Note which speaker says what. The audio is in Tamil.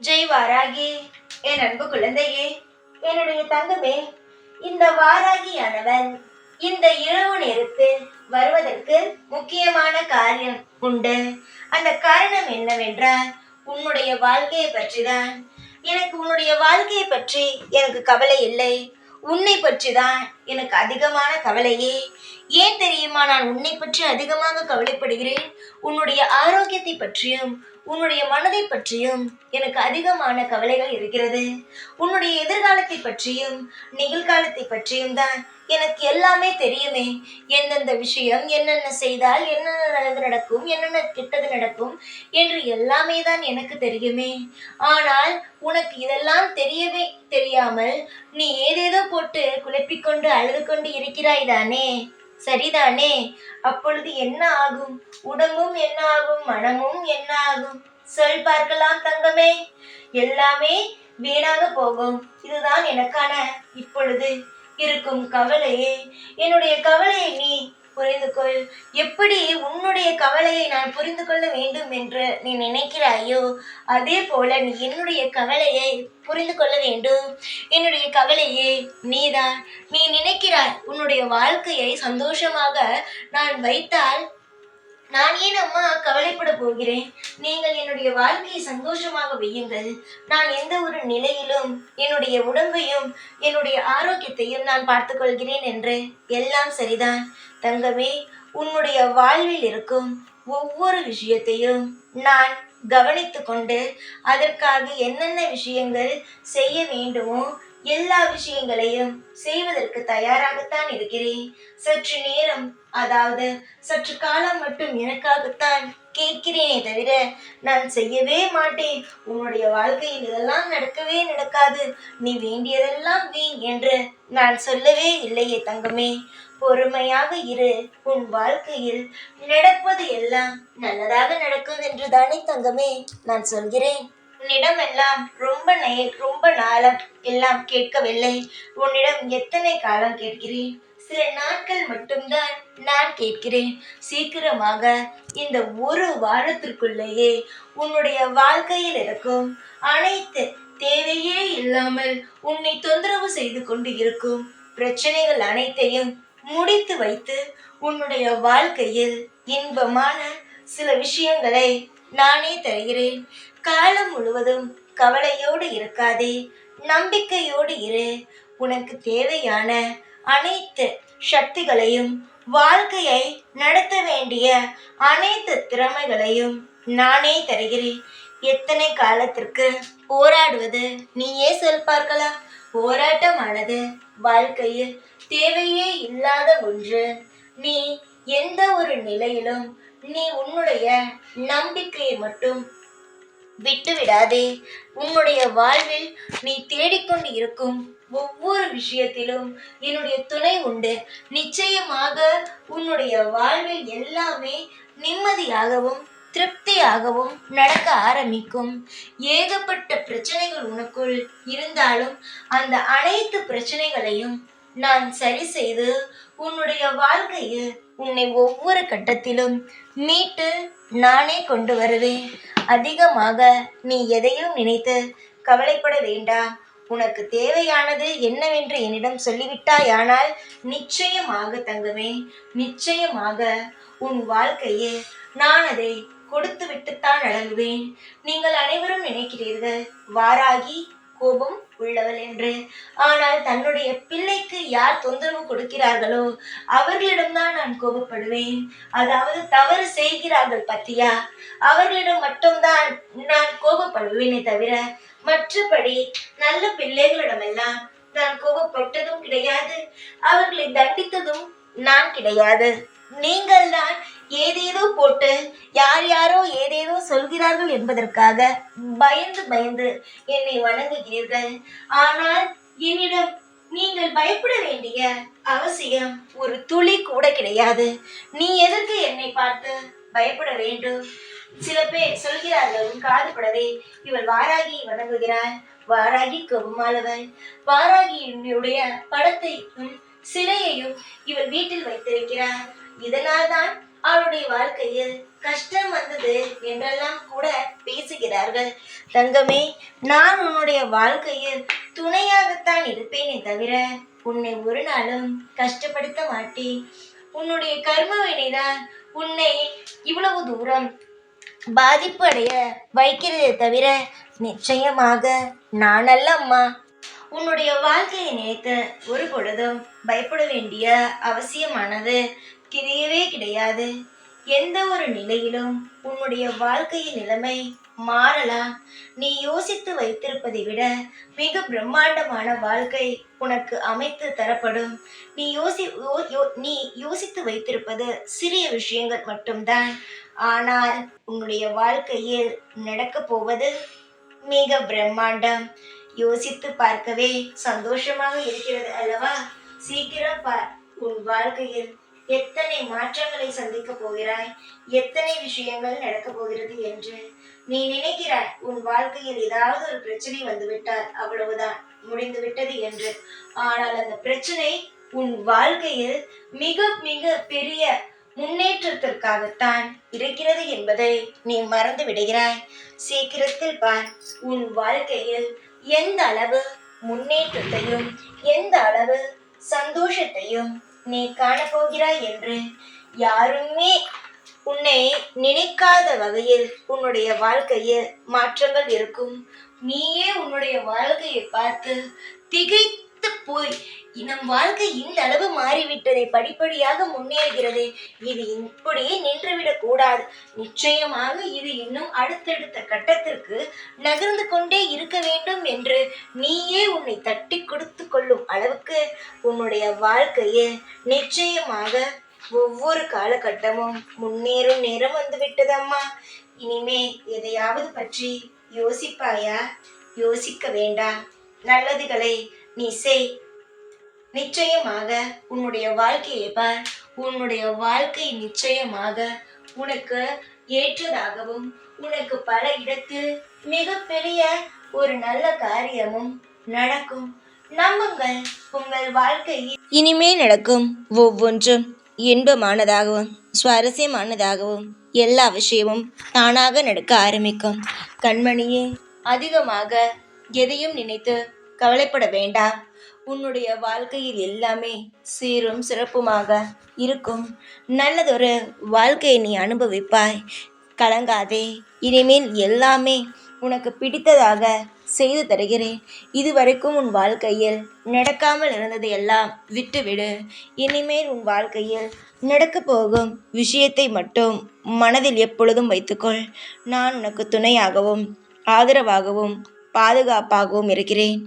Speaker 1: ஜெய் வாராகி என் அன்பு குழந்தையே என்னுடைய தங்கமே இந்த வாராகியானவன் இந்த இரவு நேரத்தில் வருவதற்கு முக்கியமான காரியம் உண்டு. அந்த காரணம் என்னவென்றால் உன்னுடைய வாழ்க்கையை பற்றிதான். எனக்கு உன்னுடைய வாழ்க்கையை பற்றி எனக்கு கவலை இல்லை. உன்னை பற்றி தான் எனக்கு அதிகமான கவலையே. ஏன் தெரியுமா நான் உன்னை பற்றி அதிகமாக கவலைப்படுகிறேன்? உன்னுடைய ஆரோக்கியத்தை பற்றியும் உன்னுடைய மனதை பற்றியும் எனக்கு அதிகமான கவலைகள் இருக்கிறது. உன்னுடைய எதிர்காலத்தை பற்றியும் நிகழ்காலத்தை பற்றியும் தான் எனக்கு எல்லாமே தெரியுமே. எந்தெந்த விஷயம் என்னென்ன செய்தால் என்னென்ன நல்லது நடக்கும் என்னென்ன கெட்டது நடக்கும் என்று எல்லாமே தான் எனக்கு தெரியுமே. ஆனால் உனக்கு இதெல்லாம் தெரியவே தெரியாமல் நீ ஏதேதோ போட்டு குழப்பிக்கொண்டு அழுது கொண்டு இருக்கிறாய் தானே? சரிதானே? அப்பொழுது என்ன ஆகும்? உடம்பும் என்ன ஆகும்? மனமும் என்ன ஆகும்? சொல் பார்க்கலாம் தங்கமே. எல்லாமே வீணாக போகும். இதுதான் எனக்கான இப்பொழுது இருக்கும் கவலையே. என்னுடைய கவலையை நீ புரிந்து கொள் எப்படி உன்னுடைய கவலையை நான் புரிந்து கொள்ள வேண்டும் என்று நீ நினைக்கிறாயோ அதே போல நீ என்னுடைய கவலையை புரிந்து கொள்ள வேண்டும். என்னுடைய கவலையே நீதான். நீ நினைக்கிறாய் உன்னுடைய வாழ்க்கையை சந்தோஷமாக நான் வைத்தால் நான் ஏன் அம்மா கவலைப்பட போகிறேன்? நீங்கள் என்னுடைய வாழ்க்கையை சந்தோஷமாக வையுங்கள். நான் எந்த ஒரு நிலையிலும் என்னுடைய உடம்பையும் என்னுடைய ஆரோக்கியத்தையும் நான் பார்த்துக்கொள்கிறேன் என்று எல்லாம் சரிதான். தங்கமே உன்னுடைய வாழ்வில் இருக்கும் ஒவ்வொரு விஷயத்தையும் நான் கவனித்து கொண்டு அதற்காக என்னென்ன விஷயங்கள் செய்ய வேண்டுமோ எல்லா விஷயங்களையும் செய்வதற்கு தயாராகத்தான் இருக்கிறேன். சற்று நேரம் அதாவது சற்று காலம் மட்டும் எனக்காகத்தான் கேட்கிறேனே தவிர நான் செய்யவே மாட்டேன். உன்னுடைய வாழ்க்கையில் இதெல்லாம் நடக்கவே நடக்காது. நீ வேண்டியதெல்லாம் வீண் என்று நான் சொல்லவே இல்லையே தங்கமே. பொறுமையாக இரு. உன் வாழ்க்கையில் நடப்பது எல்லாம் நல்லதாக நடக்கும் என்று தானே தங்கமே. நான் சொல்கிறேன். உன்னிடம் எல்லாம் ரொம்ப நே ரொம்ப நாளம் எல்லாம் கேட்கவில்லை. உன்னிடம் எத்தனை காலம் கேட்கிறேன்? சில நாட்கள் மட்டும்தான் நான் கேட்கிறேன். சீக்கிரமாக இந்த ஒரு வாரத்திற்குள்ளேயே உன்னுடைய வாழ்க்கையில் இருக்கும். அனைத்து தேவையே இல்லாமல் உன்னை தொந்தரவு செய்து கொண்டு இருக்கும். பிரச்சனைகள் அனைத்தையும் முடித்து வைத்து உன்னுடைய வாழ்க்கையில் இன்பமான சில விஷயங்களை நானே தருகிறேன். காலம் முழுவதும் கவலையோடு இருக்காதே. நம்பிக்கையோடு இரு. உனக்கு தேவையான அனைத்து சக்திகளையும் வாழ்க்கையை நடத்த வேண்டிய அனைத்து திறமைகளையும் நானே தருகிறேன். எத்தனை காலத்திற்கு போராடுவது நீயே சொல் பார்க்கலாம். போராட்டமானது வாழ்க்கையில் தேவையே இல்லாத ஒன்று. நீ எந்த ஒரு நிலையிலும் நீ உன்னுடைய நம்பிக்கையை மட்டும் விட்டுவிடாதே. உன்னுடைய வாழ்வில் நீ தேடிக்கொண்டு இருக்கும் ஒவ்வொரு விஷயத்திலும் என்னுடைய துணை உண்டு. நிச்சயமாக உன்னுடைய வாழ்வில் எல்லாமே நிம்மதியாகவும் திருப்தியாகவும் நடக்க ஆரம்பிக்கும். ஏகப்பட்ட பிரச்சனைகள் உனக்குள் இருந்தாலும் அந்த அனைத்து பிரச்சனைகளையும் நான் சரி செய்து உன்னுடைய வாழ்க்கையில் உன்னை ஒவ்வொரு கட்டத்திலும் மீட்டு நானே கொண்டு வருவேன். அதிகமாக நீ எதையும் நினைத்து கவலைப்பட வேண்டாம். உனக்கு தேவையானது என்னவென்று என்னிடம் சொல்லிவிட்டாயானால் நிச்சயமாக தங்குவேன். நிச்சயமாக உன் வாழ்க்கையில் நான் அதை கொடுத்து விட்டுத்தான் அடங்குவேன். நீங்கள் அனைவரும் நினைக்கிறீர்கள் வாராகி கோபம் உள்ளவள் என்று. ஆனால் தன்னுடைய பிள்ளைக்கு யார் தொந்தரவு கொடுக்கிறார்களோ அவர்களிடம்தான் நான் கோபப்படுவேன். அதாவது தவறு செய்கிறார்கள் பத்தியா? அவர்களிடம் மட்டும்தான் நான் கோபப்படுவேனே தவிர மற்றபடி நல்ல பிள்ளைகளிடமெல்லாம் நான் கோபப்பட்டதும் கிடையாது. அவர்களை தண்டித்ததும் நான் கிடையாது. நீங்கள் தான் ஏதேதோ போட்டு யார் யாரோ ஏதேதோ சொல்கிறார்கள் என்பதற்காக பயந்து பயந்து என்னை வணங்குகிறீர்கள். ஆனால் என்னிடம் நீங்கள் பயப்பட வேண்டிய அவசியம் ஒரு துளி கூட கிடையாது. நீ எதற்கு என்னை பார்த்து பயப்பட வேண்டும்? சில பேர் சொல்கிறார்கள் உன் காதுபடவே இவள் வாராகி வணங்குகிறாள். வாராகி கவுமாளவள் வாராகியினுடைய படத்தையும் சிலையையும் இவள் வீட்டில் வைத்திருக்கிறார் இதனால்தான் அவளுடைய வாழ்க்கையில் கஷ்டம் வந்தது என்றெல்லாம் கூட பேசுகிறார்கள். தங்கமே நான் உன்னுடைய வாழ்க்கையில் துணையாகத்தான் இருப்பேனே தவிர உன்னை ஒரு நாளும் கஷ்டப்படுத்த மாட்டேன். உன்னுடைய கர்ம வினைதான் உன்னை இவ்வளவு தூரம் பாதிப்பு அடைய வைக்கிறதே தவிர நிச்சயமாக நான் அல்ல அம்மா உன்னுடைய வாழ்க்கையை நினைத்து ஒரு பொழுதும் பயப்பட வேண்டிய அவசியமானது கிடையவே கிடையாது. எந்த ஒரு நிலையிலும் உன்னுடைய வாழ்க்கையின் நிலைமை மாறலாம் நீ யோசித்து வைத்திருப்பதை விட மிக பிரம்மாண்டமான வாழ்க்கை உனக்கு அமைத்து தரப்படும். நீ யோசி யோ- நீ யோசித்து வைத்திருப்பது சிறிய விஷயங்கள் மட்டும்தான். ஆனால் உன்னுடைய வாழ்க்கையில் நடக்கப் போவது மிக பிரம்மாண்டம். யோசித்து பார்க்கவே சந்தோஷமாக இருக்கிறது அல்லவா? சீக்கிரம் பார் உன் வாழ்க்கையில் எத்தனை மாற்றங்களை சந்திக்க போகிறாய்? எத்தனை விஷயங்கள் நடக்கப் போகிறது என்று? நீ நினைக்கிறாய் உன் வாழ்க்கையில் ஏதாவது ஒரு பிரச்சனை வந்துவிட்டால் அவ்வளவுதான் முடிந்து விட்டது என்று. ஆனால் அந்த பிரச்சனை உன் வாழ்க்கையில் மிக மிக பெரிய முன்னேற்றத்திற்காகத்தான் இருக்கிறது என்பதை நீ மறந்து விடுகிறாய். சீக்கிரத்தில் பார் உன் வாழ்க்கையில் எந்த அளவு முன்னேற்றத்தையும் எந்த அளவு சந்தோஷத்தையும் நீ காணப்போகிறாய் என்று யாருமே உன்னை நினைக்காத வகையில் உன்னுடைய வாழ்க்கையில் மாற்றங்கள் இருக்கும். நீயே உன்னுடைய வாழ்க்கையை பார்த்து திகைத்து போய் நம் வாழ்க்கை இந்த அளவு மாறிவிட்டதே படிப்படியாக முன்னேறுகிறது. இது இப்படியே நின்றுவிடக் கூடாது. நிச்சயமாக இது இன்னும் அடுத்தடுத்த கட்டத்திற்கு நகர்ந்து கொண்டே இருக்க வேண்டும் என்று நீயே உன்னை தட்டி கொடுத்து கொள்ளும் அளவுக்கு உன்னுடைய வாழ்க்கையில் நிச்சயமாக ஒவ்வொரு காலகட்டமும் முன்னேறும் நேரம் வந்துவிட்டதம்மா இனிமே எதையாவது பற்றி யோசிப்பாயா? யோசிக்க வேண்டாம். நல்லதுகளை நீ செய். நிச்சயமாக உன்னுடைய வாழ்க்கையை பார். உன்னுடைய வாழ்க்கை நிச்சயமாக உனக்கு ஏற்றதாகவும் உனக்கு பல இடத்தில் மிகப்பெரிய ஒரு நல்ல காரியமும் நடக்கும். நம்புங்கள் உங்கள் வாழ்க்கையில் இனிமே நடக்கும் ஒவ்வொன்றும் இன்பமானதாகவும் சுவாரஸ்யமானதாகவும் எல்லா விஷயமும் தானாக நடக்க ஆரம்பிக்கும். கண்மணியே அதிகமாக எதையும் நினைத்து கவலைப்பட வேண்டாம். உன்னுடைய வாழ்க்கையில் எல்லாமே சீரும் சிறப்புமாக இருக்கும். நல்லதொரு வாழ்க்கையை நீ அனுபவிப்பாய். கலங்காதே. இனிமேல் எல்லாமே உனக்கு பிடித்ததாக செய்து தருகிறேன். இதுவரைக்கும் உன் வாழ்க்கையில் நடக்காமல் இருந்ததை எல்லாம் விட்டுவிடு. இனிமேல் உன் வாழ்க்கையில் நடக்கப் போகும் விஷயத்தை மட்டும் மனதில் எப்பொழுதும் வைத்துக்கொள். நான் உனக்கு துணையாகவும் ஆதரவாகவும் பாதுகாப்பாகவும் இருக்கிறேன்.